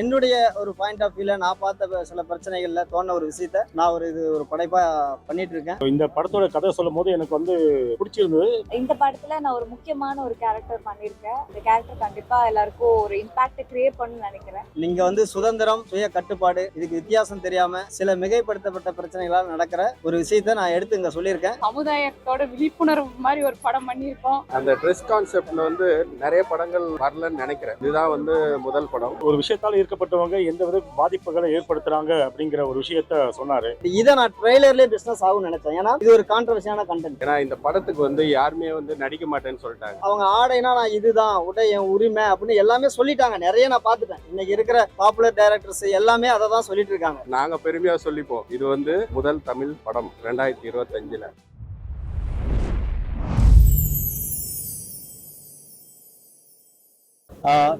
என்னுடைய ஒரு point of வியூல நான் பார்த்த சில பிரச்சனைகள்ல தோண ஒரு விஷயத்த நான் ஒரு இது ஒரு படைப்பா பண்ணிட்டு இருக்கேன் இந்த படத்தோட கதை சொல்லும் போது எனக்கு வந்து பிடிச்சிருந்தது. இந்த படத்துல நான் ஒரு முக்கியமான ஒரு கேரக்டர் பண்ணியிருக்கேன். இந்த கேரக்டர் கண்டிப்பா எல்லாருக்கும் ஒரு இம்பாக்ட் கிரியேட் பண்ணணும்னு நினைக்கிறேன். நீங்க வந்து சுதந்திரம் சுய கட்டுப்பாடு இதுக்கு வித்தியாசம் தெரியாம சில மிகைப்படுத்தப்பட்ட பிரச்சனைகளால் நடக்கிற ஒரு விஷயத்த நான் எடுத்து இங்க சொல்லியிருக்கேன். சமுதாயத்தோட விழிப்புணர்வு மாதிரி ஒரு படம் பண்ணியிருக்கோம். அந்த ட்ரெஸ் கான்செப்ட்ல வந்து நிறைய படங்கள் வரலன்னு நினைக்கிறேன். இதுதான் வந்து முதல் படம். ஒரு விஷயத்தால் ஈர்க்கப்பட்டவங்க எந்த வித பாதிப்புகளை ஏற்படுத்துறாங்க அப்படிங்கிற ஒரு விஷயத்த சொன்னாரு. இதை நான் ட்ரெய்லர்லயே பிசினஸ் ஆகும்னு நினைச்சேன். ஏன்னா இது ஒரு கான்ட்ரவர்சியான கண்டென்ட் ஏன்னா இந்த படத்துக்கு வந்து யாருமே வந்து நடிக்க மாட்டேன்னு சொல்லிட்டாங்க. அவங்க ஆடைனா நான் இதுதான் உடை என் உரிமை அப்படின்னு எல்லாமே சொல்லிட்டாங்க. நிறைய நான் பார்த்துட்டேன். இன்னைக்கு இருக்கிற பாப்புலர் டைரக்டர்ஸ் எல்லாமே அதை தான் சொல்லிட்டு இருக்காங்க. நாங்க பெருமையா சொல்லிப்போம். இது வந்து முதல் தமிழ் படம் ரெண்டாயிரத்தி இருபத்தஞ்சுல.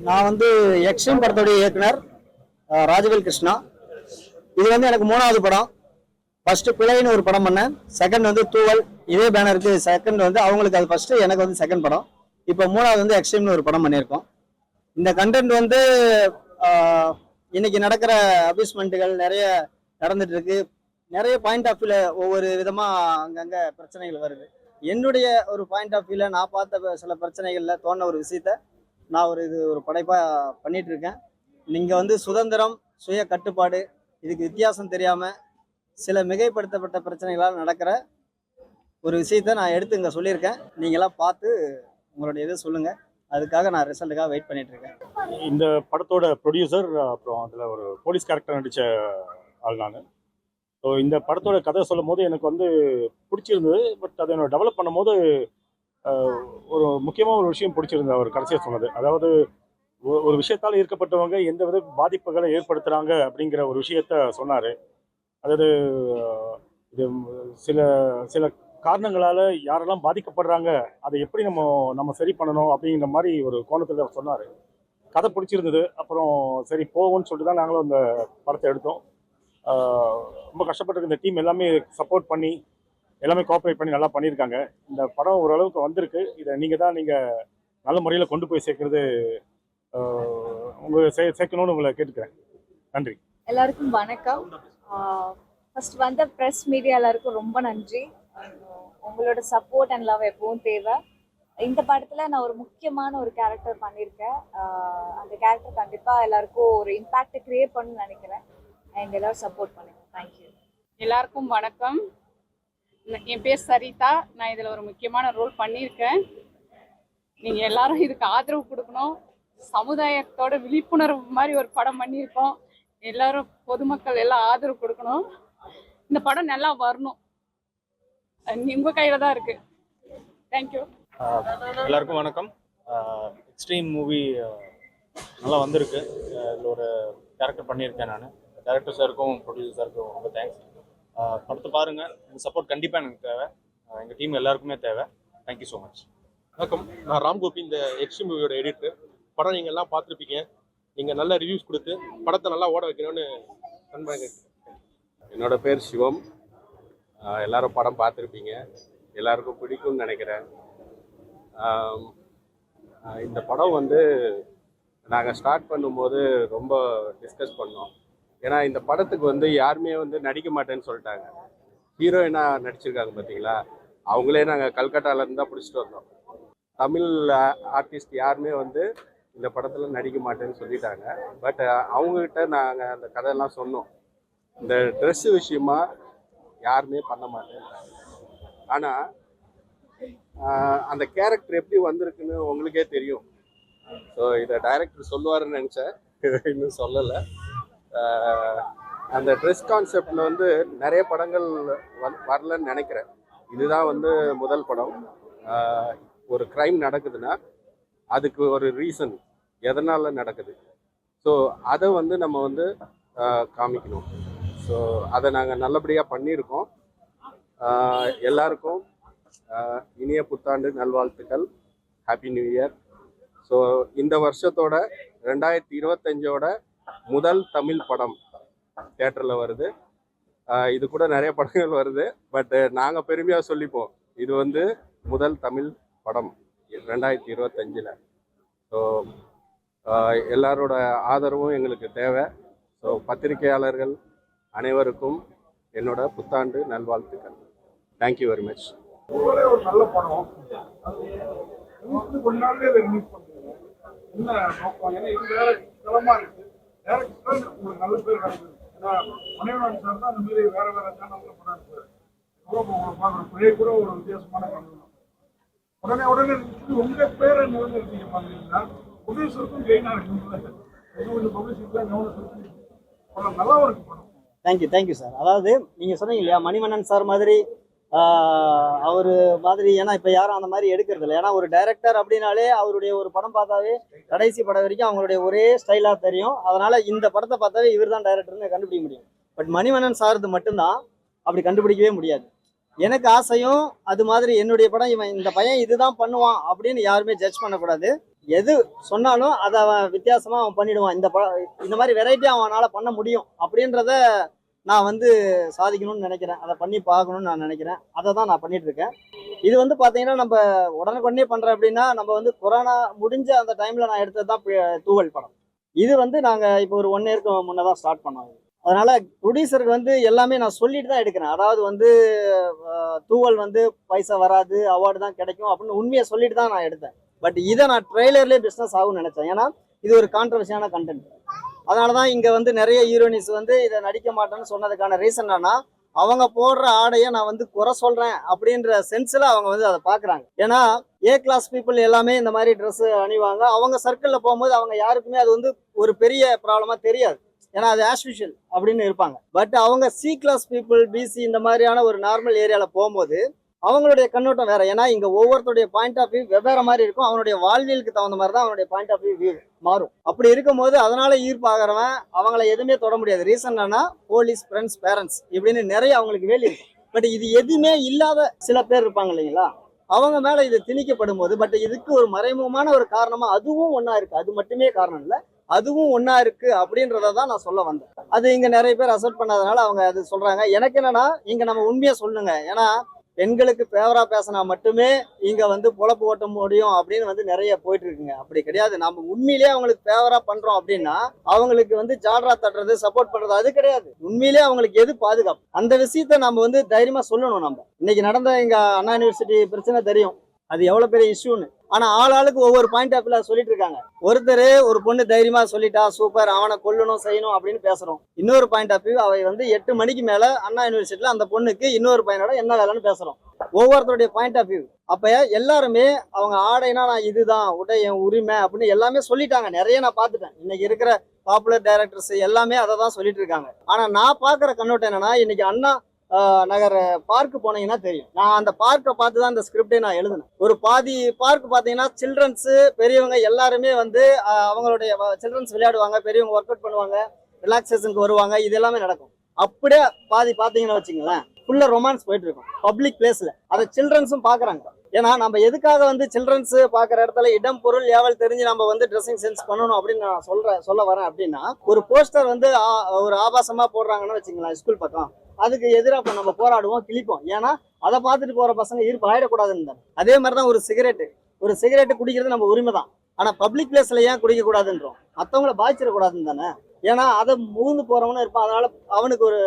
நான் வந்து எக்ஸ்ட்ரீம் படத்தோடைய இயக்குனர் ராஜவேல் கிருஷ்ணா. இது வந்து எனக்கு மூணாவது படம். ஃபர்ஸ்ட் பிழைன்னு ஒரு படம் பண்ணேன். செகண்ட் வந்து தூவல். இதே பேனருக்கு செகண்ட் வந்து அவங்களுக்கு அது ஃபர்ஸ்ட் எனக்கு வந்து செகண்ட் படம். இப்போ மூணாவது வந்து எக்ஸ்ட்ரீம்னு ஒரு படம் பண்ணியிருக்கோம். இந்த கண்டென்ட் வந்து இன்னைக்கு நடக்கிற அபியூஸ்மெண்ட்டுகள் நிறைய நடந்துட்டு இருக்கு. நிறைய பாயிண்ட் ஆஃப் வியூல ஒவ்வொரு விதமா அங்கங்க பிரச்சனைகள் வருது. என்னுடைய ஒரு பாயிண்ட் ஆஃப் வியூல நான் பார்த்த சில பிரச்சனைகள்ல தோண ஒரு விஷயத்த நான் ஒரு இது ஒரு படைப்பாக பண்ணிட்டு இருக்கேன் நீங்கள் வந்து சுதந்திரம் சுய கட்டுப்பாடு இதுக்கு வித்தியாசம் தெரியாமல் சில மிகைப்படுத்தப்பட்ட பிரச்சனைகளால் நடக்கிற ஒரு விஷயத்த நான் எடுத்து இங்கே சொல்லியிருக்கேன். நீங்களாம் பார்த்து உங்களுடைய இதை சொல்லுங்கள் அதுக்காக நான் ரிசல்ட்டுக்காக வெயிட் பண்ணிட்டு இருக்கேன் இந்த படத்தோட ப்ரொடியூசர் அப்புறம் அதில் ஒரு போலீஸ் கேரக்டர் நடித்த ஆள் நான். ஸோ இந்த படத்தோட கதை சொல்லும் போது எனக்கு வந்து பிடிச்சிருந்தது. பட் அதை என்னோட டெவலப் பண்ணும்போது ஒரு முக்கியமாக ஒரு விஷயம் பிடிச்சிருந்தது அவர் கடைசியாக சொன்னது. அதாவது ஒ- ஒரு விஷயத்தால் ஈர்க்கப்பட்டவங்க எந்த வித பாதிப்புகளை ஏற்படுத்துகிறாங்க அப்படிங்கிற ஒரு விஷயத்த சொன்னார். அதாவது இது சில சில காரணங்களால் யாரெல்லாம் பாதிக்கப்படுறாங்க அதை எப்படி நம்ம நம்ம சரி பண்ணணும் அப்படிங்கிற மாதிரி ஒரு கோணத்தில் சொன்னார். கதை பிடிச்சிருந்தது அப்புறம் சரி போவோம்னு சொல்லிட்டு தான் நாங்களும் அந்த படத்தை எடுத்தோம். ரொம்ப கஷ்டப்பட்டு இந்த டீம் எல்லாமே சப்போர்ட் பண்ணி எல்லாமே கோஆப்ரேட் பண்ணி நல்லா பண்ணியிருக்காங்க. இந்த படம் ஓரளவுக்கு வந்திருக்கு. இதை நீங்கள் தான் நீங்கள் நல்ல முறையில் கொண்டு போய் சேர்க்கறது ஆஹ் உங்க சே சேர்க்கணும்னு உங்களை கேட்டுக்கிறேன். நன்றி. எல்லாருக்கும் வணக்கம். ஃபர்ஸ்ட் வந்த ப்ரெஸ் மீடியா எல்லாருக்கும் ரொம்ப நன்றி. உங்களோட சப்போர்ட் அண்ட் லவ் எப்பவும் தேவை. இந்த படத்துல நான் ஒரு முக்கியமான ஒரு கேரக்டர் பண்ணியிருக்கேன். அந்த கேரக்டர் கண்டிப்பா எல்லாருக்கும் ஒரு இம்பாக்ட் கிரியேட் பண்ணணும்னு நினைக்கிறேன். அண்ட் எல்லாரும் சப்போர்ட் பண்ணுங்க. தேங்க்யூ எல்லாருக்கும் வணக்கம். என் பேர் சரிதா. நான் இதில் ஒரு முக்கியமான ரோல் பண்ணியிருக்கேன். நீங்கள் எல்லாரும் இதுக்கு ஆதரவு கொடுக்கணும். சமுதாயத்தோட விழிப்புணர்வு மாதிரி ஒரு படம் பண்ணியிருக்கோம். எல்லாரும் பொதுமக்கள் எல்லாம் ஆதரவு கொடுக்கணும். இந்த படம் நல்லா வரணும். உங்கள் கையில் தான் இருக்குது தேங்க்யூ எல்லாருக்கும் வணக்கம். எக்ஸ்ட்ரீம் மூவி நல்லா வந்திருக்கு. இதில் ஒரு கேரக்டர் பண்ணியிருக்கேன் நான். டேரக்டர் சாருக்கும் ப்ரொடியூசர் சாருக்கும் ரொம்ப தேங்க்ஸ் படத்தை பாருங்கள் உங்கள் சப்போர்ட் கண்டிப்பாக எனக்கு தேவை. எங்கள் டீம் எல்லாருக்குமே தேவை. தேங்க்யூ ஸோ மச் வணக்கம். நான் ராம்கோபி இந்த எக்ஸ்ட்ரீம் மூவியோட எடிட்டர் படம் நீங்கள் எல்லாம் பார்த்துருப்பீங்க. நீங்கள் நல்ல ரிவ்யூஸ் கொடுத்து படத்தை நல்லா ஓட வைக்கணும்னு நண்பர்கள் என்னோட பேர் சிவம். எல்லாரும் படம் பார்த்துருப்பீங்க. எல்லாருக்கும் பிடிக்கும்னு நினைக்கிறேன். இந்த படம் வந்து நாங்கள் ஸ்டார்ட் பண்ணும்போது ரொம்ப டிஸ்கஸ் பண்ணோம். ஏன்னா இந்த படத்துக்கு வந்து யாருமே வந்து நடிக்க மாட்டேன்னு சொல்லிட்டாங்க. ஹீரோயினா நடிச்சிருக்காங்க பார்த்தீங்களா அவங்களே நாங்கள் கல்கட்டாலேருந்து தான் பிடிச்சிட்டு வந்தோம். தமிழ் ஆர்டிஸ்ட் யாருமே வந்து இந்த படத்தில் நடிக்க மாட்டேன்னு சொல்லிட்டாங்க. பட் அவங்கக்கிட்ட நாங்கள் அந்த கதையெல்லாம் சொன்னோம். இந்த ட்ரெஸ் விஷயமா யாருமே பண்ண மாட்டேன் ஆனால் அந்த கேரக்டர் எப்படி வந்திருக்குன்னு உங்களுக்கே தெரியும். ஸோ இதை டைரக்டர் சொல்லுவாருன்னு நினச்சேன். இன்னும் சொல்லலை. அந்த ட்ரெஸ் கான்செப்டில் வந்து நிறைய படங்கள் வ- வரலன்னு நினைக்கிறேன். இதுதான் வந்து முதல் படம். ஒரு க்ரைம் நடக்குதுன்னா அதுக்கு ஒரு ரீசன் எதனால் நடக்குது? ஸோ அதை வந்து நம்ம வந்து காமிக்கணும். ஸோ அதை நாங்கள் நல்லபடியாக பண்ணியிருக்கோம். எல்லாருக்கும் இனிய புத்தாண்டு நல்வாழ்த்துக்கள். ஹாப்பி நியூ இயர் ஸோ இந்த வருஷத்தோட ரெண்டாயிரத்தி இருபத்தஞ்சோட முதல் தமிழ் படம் தேட்டரில் வருது. இது கூட நிறைய படங்கள் வருது. பட் நாங்கள் பெருமையாக சொல்லிப்போம். இது வந்து முதல் தமிழ் படம் ரெண்டாயிரத்தி இருபத்தஞ்சில். ஸோ எல்லாரோட ஆதரவும் எங்களுக்கு தேவை. ஸோ பத்திரிகையாளர்கள் அனைவருக்கும் என்னோட புத்தாண்டு நல்வாழ்த்துக்கள். தேங்க்யூ வெரி மச் நல்ல படம். கொஞ்ச என்ன நோக்கம்? ஏன்னா இது வேற களமா இருக்கு. நல்ல பேர் கிடைக்குது ஏன்னா மணிவண்ணன் சார் தான் அந்த மாதிரி வேற வேற சேனல்ல படம் எடுப்பாரு கூட உங்களை கூட ஒரு வித்தியாசமான கண்ணு உடனே உடனே இது உங்க பேரை நிலைநிறுத்திக்க பாக்குறீங்கன்னா ப்ரொடியூசருக்கும் கெயினா இருக்குங்களா இன்னும் கொஞ்சம் பப்ளிசிட்டிலாம் கவனம் செலுத்தி. படம் நல்லா இருக்கு படம். தேங்க்யூ தேங்க்யூ சார் அதாவது நீங்கள் சொன்னீங்க இல்லையா மணிவண்ணன் சார் மாதிரி அவரு மாதிரி ஏன்னா இப்ப யாரும் அந்த மாதிரி எடுக்கிறது இல்லை. ஏன்னா ஒரு டைரக்டர் அப்படின்னாலே அவருடைய ஒரு படம் பார்த்தாவே கடைசி படம் வரைக்கும் அவங்களுடைய ஒரே ஸ்டைலா தெரியும். அதனால இந்த படத்தை பார்த்தாவே இவர் தான் டைரக்டர்னு கண்டுபிடிக்க முடியும். பட் மணிவண்ணன் சார்து மட்டும்தான் அப்படி கண்டுபிடிக்கவே முடியாது. எனக்கு ஆசையும் அது மாதிரி என்னுடைய படம் இவன் இந்த பையன் இதுதான் பண்ணுவான் அப்படின்னு யாருமே ஜட்ஜ் பண்ணக்கூடாது. எது சொன்னாலும் அதை அவன் வித்தியாசமா அவன் பண்ணிடுவான். இந்த படம் இந்த மாதிரி வெரைட்டி அவனால பண்ண முடியும் அப்படின்றத நான் வந்து சாதிக்கணும்னு நினைக்கிறேன். அதை பண்ணி பார்க்கணும்னு நான் நினைக்கிறேன். அதை தான் நான் பண்ணிட்டு இருக்கேன். இது வந்து பார்த்தீங்கன்னா நம்ம உடனுக்குடனே பண்ணுறேன் அப்படின்னா நம்ம வந்து கொரோனா முடிஞ்ச அந்த டைமில் நான் எடுத்தது தான் தூவல் படம். இது வந்து நாங்கள் இப்போ ஒரு ஒன் இயருக்கு முன்னே தான் ஸ்டார்ட் பண்ணோம். அதனால ப்ரொடியூசருக்கு வந்து எல்லாமே நான் சொல்லிட்டு தான் எடுக்கிறேன். அதாவது வந்து தூவல் வந்து பைசா வராது அவார்டு தான் கிடைக்கும் அப்படின்னு உண்மையை சொல்லிட்டு தான் நான் எடுத்தேன். பட் இதை நான் ட்ரெய்லர்லேயே பிஸ்னஸ் ஆகும்னு நினச்சேன். ஏன்னா இது ஒரு கான்ட்ரவர்சியான கண்டென்ட் அதனால தான் இங்கே வந்து நிறைய ஹீரோனிஸ் வந்து இதை நடிக்க மாட்டேன்னு சொன்னதுக்கான ரீசன் என்னன்னா அவங்க போடுற ஆடையை நான் வந்து குறை சொல்கிறேன் அப்படின்ற சென்ஸில் அவங்க வந்து அதை பார்க்குறாங்க ஏன்னா ஏ கிளாஸ் பீப்புள் எல்லாமே இந்த மாதிரி ட்ரெஸ்ஸு அணிவாங்க. அவங்க சர்க்கிளில் போகும்போது அவங்க யாருக்குமே அது வந்து ஒரு பெரிய ப்ராப்ளமாக தெரியாது. ஏன்னா அது ஆஸ்யூஷுவல் அப்படின்னு இருப்பாங்க. பட் அவங்க சி கிளாஸ் பீப்புள் பிசி இந்த மாதிரியான ஒரு நார்மல் ஏரியாவில் போகும்போது அவங்களுடைய கண்ணோட்டம் வேற. ஏன்னா இங்க ஒவ்வொருத்தருடைய பாயிண்ட் ஆஃப் வியூ வெவ்வேறு மாதிரி இருக்கும். அவனுடைய வாழ்வியலுக்கு தகுந்த மாதிரி தான் அவனுடைய பாயிண்ட் ஆஃப் வியூ மாறும். அப்படி இருக்கும்போது அதனால ஈர்ப்பாகிறவன் அவங்கள எதுவுமே தொட முடியாது. ரீசன் என்னன்னா போலீஸ் ஃப்ரெண்ட்ஸ் பேரண்ட்ஸ் இப்படின்னு நிறைய அவங்களுக்கு வேலி இருக்கும் பட் இது எதுவுமே இல்லாத சில பேர் இருப்பாங்க இல்லைங்களா? அவங்க மேல இது திணிக்கப்படும் போது பட் இதுக்கு ஒரு மறைமுகமான ஒரு காரணமா அதுவும் ஒன்னா இருக்கு. அது மட்டுமே காரணம் இல்ல. அதுவும் ஒன்னா இருக்கு அப்படின்றத தான் நான் சொல்ல வந்தேன். அது இங்க நிறைய பேர் அசெப்ட் பண்ணாதனால அவங்க அது சொல்றாங்க. எனக்கு என்னன்னா இங்க நம்ம உண்மையை சொல்லுங்க. ஏன்னா பெண்களுக்கு ஃபேவரா பேசினா மட்டுமே இங்க வந்து பொழப்பு ஓட்ட முடியும் அப்படின்னு வந்து நிறைய போயிட்டு இருக்குங்க அப்படி கிடையாது. நம்ம உண்மையிலேயே அவங்களுக்கு ஃபேவரா பண்றோம் அப்படின்னா அவங்களுக்கு வந்து ஜால்ரா தட்டுறது சப்போர்ட் பண்றது அது கிடையாது. உண்மையிலேயே அவங்களுக்கு எது பாதுகாப்பு? அந்த விஷயத்த நம்ம வந்து தைரியமா சொல்லணும் நம்ம. இன்னைக்கு நடந்த எங்க அண்ணா யூனிவர்சிட்டி பிரச்சனை தெரியும். அது எவ்வளவு பெரிய இஷ்யூன்னு ஆனா ஆள் ஆளுக்கு ஒவ்வொரு பாயிண்ட் ஆஃப் வியூல சொல்லிட்டு இருக்காங்க. ஒருத்தர் ஒரு பொண்ணு தைரியமா சொல்லிட்டா சூப்பர் அவனை கொல்லணும் செய்யணும் அப்படின்னு பேசுறோம். இன்னொரு பாயிண்ட் ஆஃப் வியூ அவை வந்து எட்டு மணிக்கு மேல அண்ணா யூனிவர்சிட்டியில அந்த பொண்ணுக்கு இன்னொரு பையனோட என்ன வேலைன்னு பேசுறோம். ஒவ்வொருத்தருடைய பாயிண்ட் ஆஃப் வியூ அப்ப எல்லாருமே அவங்க ஆடைனா நான் இதுதான் உடை என் உரிமை அப்படின்னு எல்லாமே சொல்லிட்டாங்க. நிறைய நான் பார்த்துட்டேன். இன்னைக்கு இருக்கிற பாப்புலர் டைரக்டர்ஸ் எல்லாமே அதை தான் சொல்லிட்டு இருக்காங்க. ஆனா நான் பாக்குற கண்ணோட்டம் என்னன்னா இன்னைக்கு அண்ணா நகர் பார்க் போனீங்கன்னா தெரியும். நான் அந்த பார்க்கை பார்த்து தான் இந்த ஸ்கிரிப்டே நான் எழுதினேன். ஒரு பாதி பார்க் பார்த்தீங்கன்னா சில்ட்ரன்ஸு பெரியவங்க எல்லாருமே வந்து அவங்களுடைய சில்ட்ரன்ஸ் விளையாடுவாங்க பெரியவங்க ஒர்க் அவுட் பண்ணுவாங்க ரிலாக்ஸேஷனுக்கு வருவாங்க இது எல்லாமே நடக்கும். அப்படியே பாதி பார்த்தீங்கன்னா வச்சுங்களேன் ஃபுல்லாக ரொமான்ஸ் போயிட்டு இருக்கும். பப்ளிக் பிளேஸில் அதை சில்ட்ரன்ஸும் பார்க்குறாங்க. ஏன்னா நம்ம எதுக்காக வந்து சில்ட்ரன்ஸ் பார்க்குற இடத்துல இடம் பொருள் ஏவல் தெரிஞ்சு நம்ம வந்து ட்ரெஸ்ஸிங் சென்ஸ் பண்ணணும் அப்படின்னு நான் சொல்றேன் சொல்ல வரேன் அப்படின்னா ஒரு போஸ்டர் வந்து ஆ- ஒரு ஆபாசமா போடுறாங்கன்னு வச்சுங்களேன் ஸ்கூல் பக்கம். அதுக்கு எதிராக இப்போ நம்ம போராடுவோம் கிழிப்போம். ஏன்னா அதை பார்த்துட்டு போகிற பசங்க ஈர்ப்பு ஆயிடக்கூடாதுன்னு அதே மாதிரி தான் ஒரு சிகரெட்டு. ஒரு சிகரெட்டு குடிக்கிறது நம்ம உரிமை தான் ஆனால் பப்ளிக் பிளேஸில் ஏன் குடிக்கக்கூடாதுன்றோம்? மற்றவங்கள பாதிச்சிடக்கூடாதுன்னு தானே? ஏன்னா அதை மூந்து போகிறவனும் இருப்பான். அதனால் அவனுக்கு ஒரு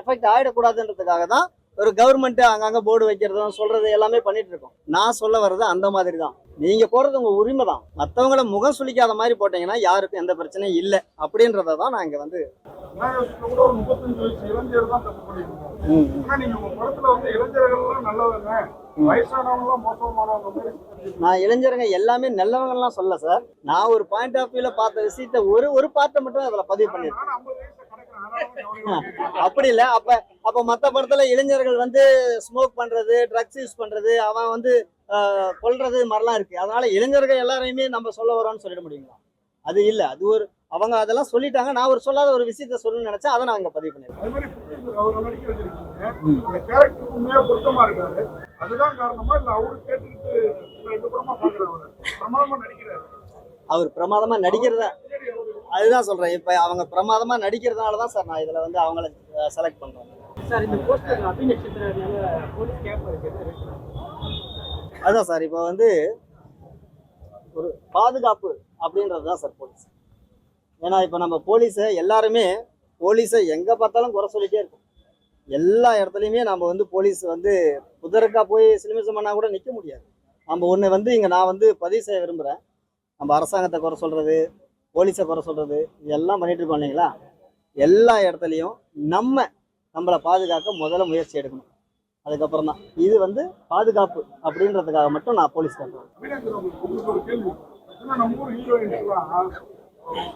எஃபெக்ட் ஆகிடக்கூடாதுன்றதுக்காக தான் ஒரு கவர்மெண்ட் அங்கங்க போர்டு வைக்கிறதும் சொல்றது எல்லாமே பண்ணிட்டு இருக்கோம். நான் சொல்ல வர்றது அந்த மாதிரி தான் நீங்க போறது உங்க உரிமை தான் மற்றவங்கள முகம் சுளிக்காத மாதிரி போட்டீங்கன்னா யாருக்கும் எந்த பிரச்சனையும் இல்லை அப்படின்றத தான் நான் இங்க வந்து நான் இளைஞருங்க எல்லாமே நல்லவங்கலாம் சொல்ல சார் நான் ஒரு பாயிண்ட் ஆஃப் வியூல பார்த்த விஷயத்த ஒரு ஒரு பார்ட்டை மட்டும் அதுல பதிவு பண்ணிருக்கேன் அப்படி இல்ல. அப்ப அப்ப மத்த படத்துல இளைஞர்கள் வந்து ஸ்மோக் பண்றது ட்ரக்ஸ் யூஸ் பண்றது அவன் வந்து கொல்றது மாதிரிலாம் இருக்கு. அதனால இளைஞர்கள் எல்லாரையுமே நம்ம சொல்ல வரோம்னு சொல்லிட முடியுங்களா? அது இல்ல. அது ஒரு அவங்க அதெல்லாம் சொல்லிட்டாங்க. நான் ஒரு சொல்லாத ஒரு விஷயத்த சொல்லணும்னு நினைச்சேன் அதை நான் அங்க பதிவு பண்ணிருக்கேன் அவரை பிரமாதமா நடிக்கிறத? அதுதான் சொல்றேன். இப்ப அவங்க பிரமாதமா நடிக்கிறதுனால தான் சார் நான் இதுல வந்து அவங்கள செலக்ட் இருக்கு. அதான் சார். இப்போ வந்து ஒரு பாதுகாப்பு அப்படின்றது தான் சார் போலீஸ் ஏன்னா இப்போ நம்ம போலீஸை எல்லாருமே போலீஸை எங்கே பார்த்தாலும் குறை சொல்லிட்டே இருக்கும். எல்லா இடத்துலையுமே நம்ம வந்து போலீஸ் வந்து குதிரைக்கா போய் சிலுமிசம் பண்ணால் கூட நிற்க முடியாது. நம்ம ஒன்று வந்து இங்கே நான் வந்து பதிவு செய்ய விரும்புகிறேன் நம்ம அரசாங்கத்தை குறை சொல்கிறது போலீஸை குறை சொல்கிறது இதெல்லாம் பண்ணிட்டு இருக்கோம் இல்லைங்களா? எல்லா இடத்துலையும் நம்ம நம்மளை பாதுகாக்க முதல்ல முயற்சி எடுக்கணும். அதுக்கப்புறம் தான். இது வந்து பாதுகாப்பு அப்படின்றதுக்காக மட்டும் நான் போலீஸ் கேட்குறேன்.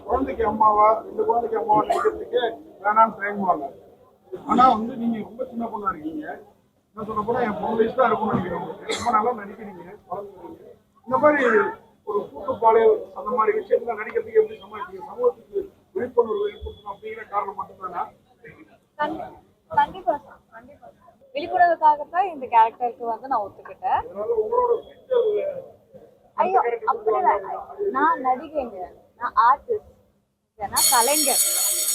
குழந்தைக்கு அம்மாவா இந்த குழந்தைக்கு அம்மாவா நினைக்கிறதுக்கே வேணாம்னு தயங்குவாங்க ஆனா வந்து நீங்க ரொம்ப சின்ன பொண்ணா இருக்கீங்க என்ன சொல்ல போனா என் பொண்ணு வயசு தான் இருக்கும்னு நினைக்கிறேன் ரொம்ப நல்லா நடிக்கிறீங்க இந்த மாதிரி ஒரு கூட்டு பாலியல் அந்த மாதிரி விஷயத்துல நடிக்கிறதுக்கு எப்படி சமாளிக்கிறீங்க சமூகத்துக்கு விழிப்புணர்வு ஏற்படுத்தணும் அப்படிங்கிற காரணம் மட்டும்தானா? கண்டிப்பா கண்டிப்பா. விழிப்புணர்வுக்காகத்தான் இந்த கேரக்டருக்கு வந்து நான் ஒத்துக்கிட்டேன். உங்களோட ஐயோ அப்படிலாம் நான் நடிகைங்க. நான் ஆர்டிஸ்ட் நான் கலைஞர்.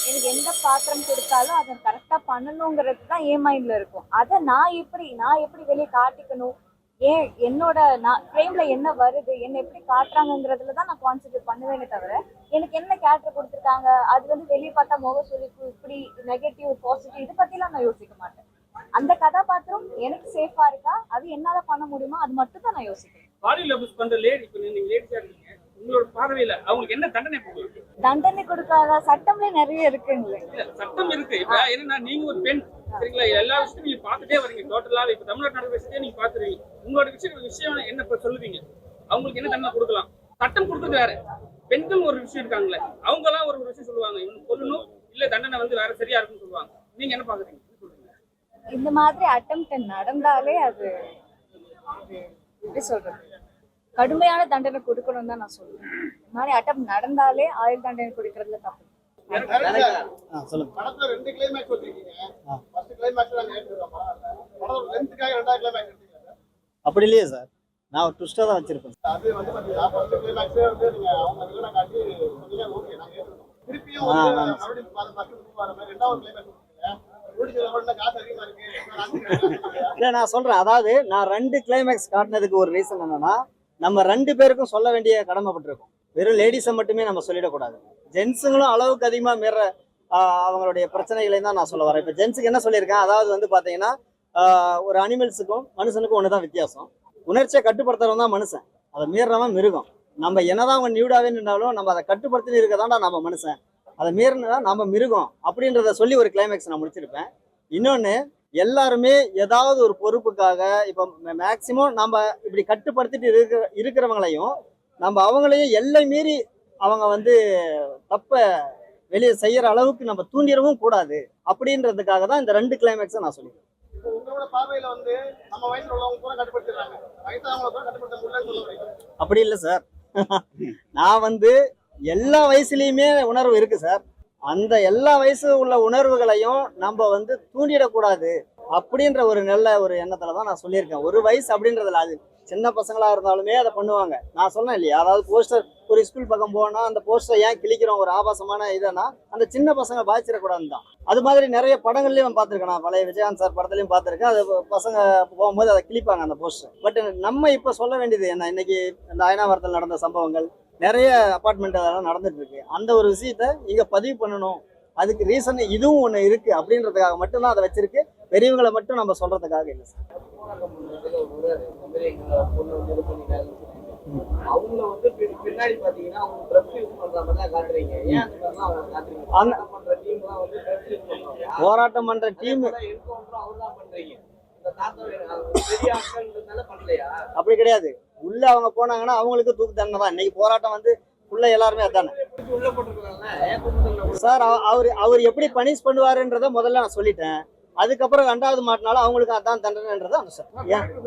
எனக்கு எந்த பாத்திரம் கொடுத்தாலும் அதை கரெக்டா பண்ணணுங்கிறது தான் என் மைண்ட்ல இருக்கும். அதை நான் எப்படி நான் எப்படி வெளியே காட்டிக்கணும்? ஏன் என்னோட நான் ஃப்ரேம்ல என்ன வருது என்ன எப்படி காட்டுறாங்கங்கிறதுல தான் நான் கான்சென்ட்ரேட் பண்ணுவேனே தவிர எனக்கு என்ன கேரக்டர் கொடுத்துருக்காங்க அது வந்து வெளியே பார்த்தா முக சுழிப்பு இப்படி நெகட்டிவ் பாசிட்டிவ் இது பத்திலாம் நான் யோசிக்க மாட்டேன். அந்த கதாபாத்திரம் எனக்கு சேஃபா இருக்கா? அது என்னால பண்ண முடியுமா? அது மட்டும் தான் நான் யோசிக்கிறேன் பாலியல் அபியூஸ் பண்ற லேடி இப்ப நீங்க லேடிஸா இருக்கீங்க உங்களோட பார்வையில அவங்களுக்கு என்ன தண்டனை தண்டனை கொடுக்காத? சட்டம்ல நிறைய இருக்குங்களே. சட்டம் இருக்கு. இப்ப என்னன்னா நீங்க ஒரு பெண் சரிங்களா? எல்லா விஷயத்தையும் நீங்க பாத்துட்டே வரீங்க. டோட்டலாவே இப்ப தமிழ்நாட்டு நடக்கிற நீங்க பாத்துருவீங்க உங்களோட விஷயம் விஷயம் என்ன இப்ப சொல்லுவீங்க? அவங்களுக்கு என்ன தண்டனை கொடுக்கலாம்? சட்டம் கொடுத்தது வேற. பெண்கள் ஒரு விஷயம் இருக்காங்களே அவங்க எல்லாம் ஒரு விஷயம் சொல்லுவாங்க. இவங்க கொல்லணும் இல்ல தண்டனை வந்து வேற சரியா இருக்குன்னு சொல்லுவாங்க. நீங்க என்ன பாக்குறீங்க? இந்த மாதிரி அட்டம் நடந்தாலே அது எப்படி சொல்றது? கடுமையான தண்டனை கொடுக்கணும் தான் நான் சொல்லுவேன் இந்த மாதிரி அட்டம் நடந்தாலே ஆயுள் தண்டனை கொடுக்கறதுல தப்பு. சொல்லுங்க. படத்துல ரெண்டு கிளைமேக்ஸ் வச்சிருக்கீங்க. அப்படி இல்லையே சார். நான் ஒரு ட்விஸ்டாக தான் வச்சிருப்பேன். இல்லை நான் சொல்கிறேன் அதாவது நான் ரெண்டு கிளைமேக்ஸ் காட்டினதுக்கு ஒரு ரீசன் என்னன்னா நம்ம ரெண்டு பேருக்கும் சொல்ல வேண்டிய கடமைப்பட்டிருக்கோம் வெறும் லேடிஸை மட்டுமே நம்ம சொல்லிடக்கூடாது. ஜென்ஸுங்களும் அளவுக்கு அதிகமாக மீற அவங்களுடைய பிரச்சனைகளையும் தான் நான் சொல்ல வரேன். இப்போ ஜென்ஸுக்கு என்ன சொல்லியிருக்கேன்? அதாவது வந்து பார்த்தீங்கன்னா ஒரு அனிமல்ஸுக்கும் மனுஷனுக்கும் ஒன்று தான் வித்தியாசம். உணர்ச்சியை கட்டுப்படுத்துறவன் தான் மனுஷன். அதை மீறினவன் மிருகம். நம்ம என்னதான் அவங்க நியூடாவே நின்றாலும் நம்ம அதை கட்டுப்படுத்தி இருக்கதாண்டா நம்ம மனுஷன். அதை மீறினா நம்ம மிருகம் அப்படின்றத சொல்லி ஒரு கிளைமேக்ஸ் நான் முடிச்சிருப்பேன். இன்னொன்று எல்லாருமே ஏதாவது ஒரு பொறுப்புக்காக இப்போ மேக்சிமம் நம்ம இப்படி கட்டுப்படுத்திட்டு இருக்கிற இருக்கிறவங்களையும் நம்ம அவங்களையும் எல்லை மீறி அவங்க வந்து தப்ப வெளியே செய்யற அளவுக்கு நம்ம தூண்டிடவும் கூடாது. அப்படின்றதுக்காக தான் இந்த ரெண்டு கிளைமேக்ஸை நான் சொல்லிடுவேன் இப்போ உங்களோட பார்வையில வந்து நம்ம வயசுல உள்ளவங்க கட்டுப்படுத்திடுறாங்க. வயசானவங்களை கட்டுப்படுத்த முடியலன்னு சொல்ல அப்படி இல்லை சார் நான் வந்து எல்லா வயசுலயுமே உணர்வு இருக்கு சார் அந்த எல்லா வயசு உள்ள உணர்வுகளையும் நம்ம வந்து தூண்டிடக்கூடாது. அப்படின்ற ஒரு நல்ல ஒரு எண்ணத்துல தான் நான் சொல்லியிருக்கேன். ஒரு வயசு அப்படின்றதுல அது சின்ன பசங்களா இருந்தாலுமே அதை பண்ணுவாங்க. நான் சொன்னேன் இல்லையா? அதாவது போஸ்டர் ஒரு ஸ்கூல் பக்கம் போனா அந்த போஸ்டர் ஏன் கிழிக்கிறோம்? ஒரு ஆபாசமான இதனா அந்த சின்ன பசங்க பாதிச்சிடக்கூடாதுன்னு தான் அது மாதிரி நிறைய படங்கள்லயும் பார்த்திருக்கேன். நான் பழைய விஜயகாந்த் சார் படத்துலயும் பார்த்திருக்கேன். அது பசங்க போகும்போது அதை கிழிப்பாங்க அந்த போஸ்டர் பட் நம்ம இப்ப சொல்ல வேண்டியது என்ன? இன்னைக்கு இந்த அயனாவரத்தில் நடந்த சம்பவங்கள் நிறைய அப்பார்ட்மெண்ட் அதெல்லாம் நடந்துட்டு இருக்கு அந்த ஒரு விஷயத்த இங்க பதிவு பண்ணணும். அதுக்கு ரீசன் இதுவும் ஒண்ணு இருக்கு அப்படின்றதுக்காக மட்டும்தான் அதை வச்சிருக்கு. பெரியவங்களை மட்டும் நம்ம சொல்றதுக்காக இல்லை சார். அவங்கள வந்து பின்னாடி பாத்தீங்கன்னா அவங்க யூஸ் பண்ற மாதிரி தான் காட்டுறீங்க ஏன் அந்த அவங்க காட்டுறீங்க போராட்டம் பண்ற டீம் வந்து யூஸ் பண்றாங்க போராட்டம் பண்ற டீம் அவர் தான் பண்றீங்க அப்படி கிடையாது. உள்ள அவங்க போனாங்கன்னா அவங்களுக்கு தூக்கு தண்டனை. தான் இன்னைக்கு போராட்டம் வந்து உள்ள எல்லாருமே அதானே? சார் அவர் அவர் எப்படி பனிஷ் பண்ணுவாருன்றத முதல்ல நான் சொல்லிட்டேன். அதுக்கப்புறம் ரெண்டாவது மாட்டினாலும் அவங்களுக்கு அதான் தண்டனைன்றதை கேள்வி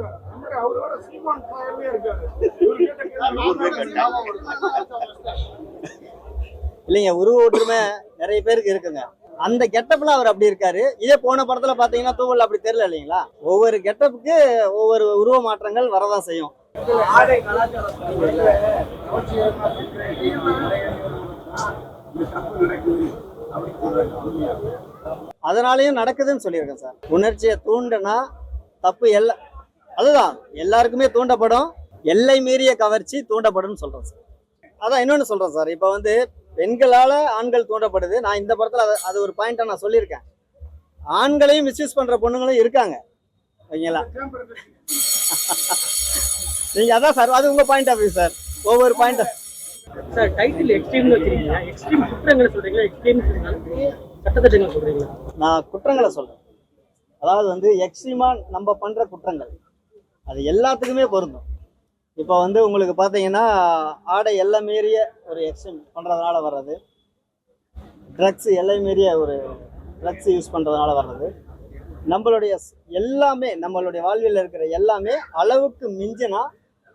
இல்லைங்க உருவ ஒற்றுமை நிறைய பேருக்கு இருக்குங்க. அந்த கெட்டப்ல அவர் அப்படி இருக்காரு. இதே போன படத்துல பாத்தீங்கன்னா தூவல் அப்படி தெரியல இல்லைங்களா? ஒவ்வொரு கெட்டப்புக்கு ஒவ்வொரு உருவ மாற்றங்கள் வரதான் செய்யும். ஆடை கலாச்சாரம் அதனாலயும் நடக்குதுன்னு சொல்லியிருக்கேன் சார். உணர்ச்சியை தூண்டுனா தப்பு எல்லா அதுதான். எல்லாருக்குமே தூண்டப்படும். எல்லை மீறிய கவர்ச்சி தூண்டப்படும்னு சொல்றேன் சார். அதான் இன்னொன்னு சொல்றேன் சார். இப்போ வந்து பெண்களால ஆண்கள் தூண்டப்படுது. நான் இந்த படத்தில் அது- அது ஒரு பாயிண்டா நான் சொல்லியிருக்கேன். ஆண்களையும் மிஸ்யூஸ் பண்ற பொண்ணுங்களும் இருக்காங்க. ஓகேங்களா? நீங்க அதான் சார் அது உங்க பாயிண்ட் ஆஃப் வியூ சார். ஒவ்வொரு பாயிண்ட் சார் டைட்டில் எக்ஸ்ட்ரீம்னு வச்சிருக்கீங்க. எக்ஸ்ட்ரீம் குற்றங்களை சொல்றீங்களா? எக்ஸ்ட்ரீம் சட்டத்திட்டங்கள் சொல்றீங்களா? நான் குற்றங்களை சொல்றேன். அதாவது வந்து எக்ஸ்ட்ரீமா நம்ம பண்ற குற்றங்கள். அது எல்லாத்துக்குமே பொருந்தும். இப்போ வந்து உங்களுக்கு பார்த்தீங்கன்னா ஆடை எல்லை மீறிய ஒரு எக்ஸ்ட்ரீம் பண்ணுறதுனால வர்றது. ட்ரக்ஸ் எல்லை மீறிய ஒரு ட்ரக்ஸ் யூஸ் பண்ணுறதுனால வர்றது. நம்மளுடைய எல்லாமே நம்மளுடைய வாழ்வில் இருக்கிற எல்லாமே அளவுக்கு மிஞ்சினா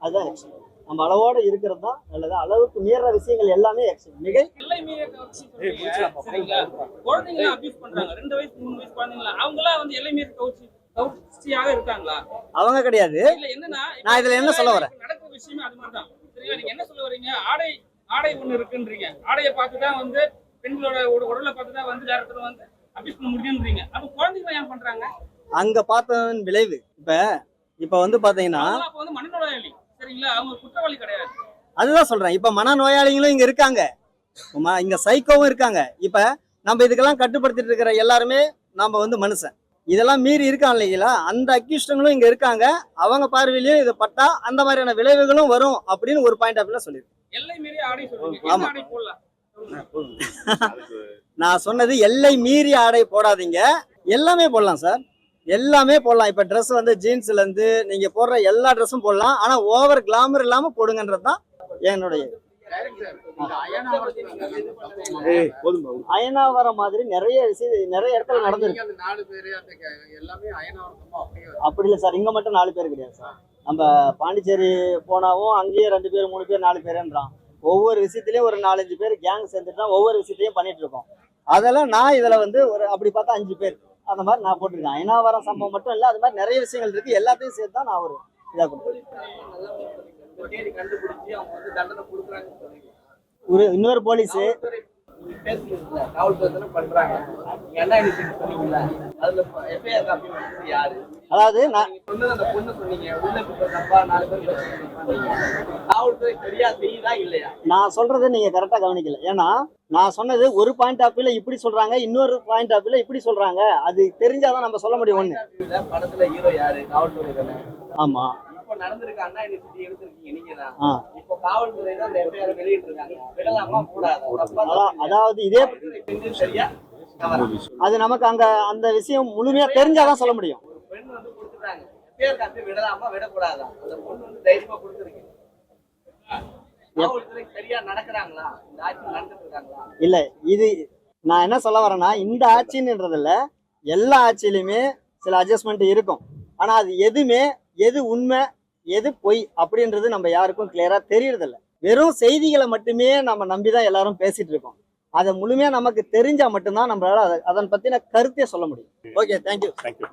அதுதான் எக்ஸ்ட்ரீம் நம்ம அளவோட இருக்கிறது தான் நல்லது. அளவுக்கு மீற விஷயங்கள் எல்லாமே எக்ஸ்ட்ரீம் மிகை குழந்தைங்கள அபியூஸ் பண்றாங்க. ரெண்டு வயசு மூணு வயசு குழந்தைங்களா? அவங்களாம் வந்து எல்லை மீறி கவுச்சி கவுச்சியாக இருக்காங்களா? அவங்க கிடையாது. இல்ல என்னன்னா நான் இதுல என்ன சொல்ல வரேன்? நடக்கிற விஷயமே அது சரிங்களா? நீங்க என்ன சொல்ல வரீங்க? ஆடை ஆடை ஒண்ணு இருக்குன்றீங்க. ஆடையை பார்த்து தான் வந்து பெண்களோட உட- உடலை பார்த்து தான் வந்து டேரக்டர் வந்து அபியூஸ் பண்ண முடியும்ன்றீங்க அப்ப குழந்தைங்களை ஏன் பண்றாங்க? அங்க பார்த்ததன் விளைவு. இப்ப இப்ப வந்து பாத்தீங்கன்னா அவங்களாம் அப்ப வந்து மனநோயாளி சரிங்களா? அவங்க குற்றவாளி கிடையாது. அதுதான் சொல்றேன். இப்ப மனநோயாளிகளும் இங்க இருக்காங்க. இங்க சைக்கோவும் இருக்காங்க. இப்ப நம்ம இதுக்கெல்லாம் கட்டுப்படுத்திட்டு இருக்கிற எல்லாருமே நம்ம வந்து மனுஷன். இதெல்லாம் மீறி இருக்கான் இல்லைங்களா? அந்த அக்யூஸ்டங்களும் இங்க இருக்காங்க. அவங்க பார்வையிலயும் இது பட்டா அந்த மாதிரியான விளைவுகளும் வரும் அப்படின்னு ஒரு பாயிண்ட் ஆஃப் வியூல சொல்லியிருக்கேன். ஆமா. நான் சொன்னது எல்லை மீறி ஆடை போடாதீங்க. எல்லாமே போடலாம் சார். எல்லாமே போடலாம். இப்ப Dress வந்து ஜீன்ஸ்ல இருந்து நீங்க போடுற எல்லா ட்ரெஸ்ஸும் போடலாம். ஆனா ஓவர் கிளாமர் இல்லாம போடுங்கன்றது தான் என்னுடைய அயனாவரம் மாதிரி நிறைய விஷயம் நிறைய இடத்துல நடந்திருக்கு. அப்படி இல்லை சார். இங்க மட்டும் நாலு பேர் கிடையாது சார். நம்ம பாண்டிச்சேரி போனாவும் அங்கேயே ரெண்டு பேர் மூணு பேர் நாலு பேருன்றான். ஒவ்வொரு விஷயத்துலயும் ஒரு நாலஞ்சு பேர் கேங் சேர்ந்துட்டு தான் ஒவ்வொரு விஷயத்தையும் பண்ணிட்டு இருக்கோம். அதெல்லாம் நான் இதுல வந்து ஒரு அப்படி பார்த்தா அஞ்சு பேர். அந்த மாதிரி நான் போட்டிருக்கேன். அயனாவரம் சம்பவம் மட்டும் இல்லை அது மாதிரி நிறைய விஷயங்கள் இருக்கு. எல்லாத்தையும் சேர்த்து தான் நான் ஒரு இதா கொடுத்துருக்கேன் ஒரு இன்னொரு போலீஸ் அதாவது நான் சொல்றதை நீங்க கரெக்டா கவனிக்கல. ஏன்னா நான் சொன்னது ஒரு பாயிண்ட் ஆஃப் வியூல இப்படி சொல்றாங்க இன்னொரு பாயிண்ட் ஆஃப் வியூல இப்படி சொல்றாங்க. அது தெரிஞ்சாதான் நம்ம சொல்ல முடியும் ஒண்ணு. படத்துல ஹீரோ யாரு? காவல்துறை ஆமா. இப்ப நடந்திருக்க அண்ணா யூனிவர்சிட்டி எடுத்திருக்கீங்க நீங்க தான். ஆ. இப்போ காவல்துறை தான் அந்த எஃப்ஐஆர் வெளியிட்டு இருக்காங்க விடலாமா? கூடாது? தப்பா அதா- அதாவது இதே சரியா? அது நமக்கு அங்க அந்த விஷயம் முழுமையா தெரிஞ்சாதான் சொல்ல முடியும். ஒரு பெண் வந்து கொடுத்துட்டாங்க. எஃப்ஐஆர் காப்பி விடலாமா? விடக்கூடாதா? அந்த பொண்ணு வந்து தைரியமா கொடுத்துருக்கு காவல்துறை சரியா நடக்கிறாங்களா? இந்த ஆட்சி நடந்துட்டு இருக்காங்களா இல்ல இது நான் என்ன சொல்ல வரேன்னா இந்த ஆட்சின்றதுல எல்லா ஆட்சியிலுமே சில அட்ஜஸ்ட்மெண்ட் இருக்கும். ஆனா அது எதுவுமே எது உண்மை எது பொய் அப்படின்றது நம்ம யாருக்கும் கிளியரா தெரியறதில்ல. வெறும் செய்திகளை மட்டுமே நம்ம நம்பி தான் எல்லாரும் பேசிட்டு இருக்கோம். அதை முழுமையா நமக்கு தெரிஞ்சா மட்டும்தான் நம்மளால அதை- அதன் பத்தின கருத்தை சொல்ல முடியும். Okay thank you thank you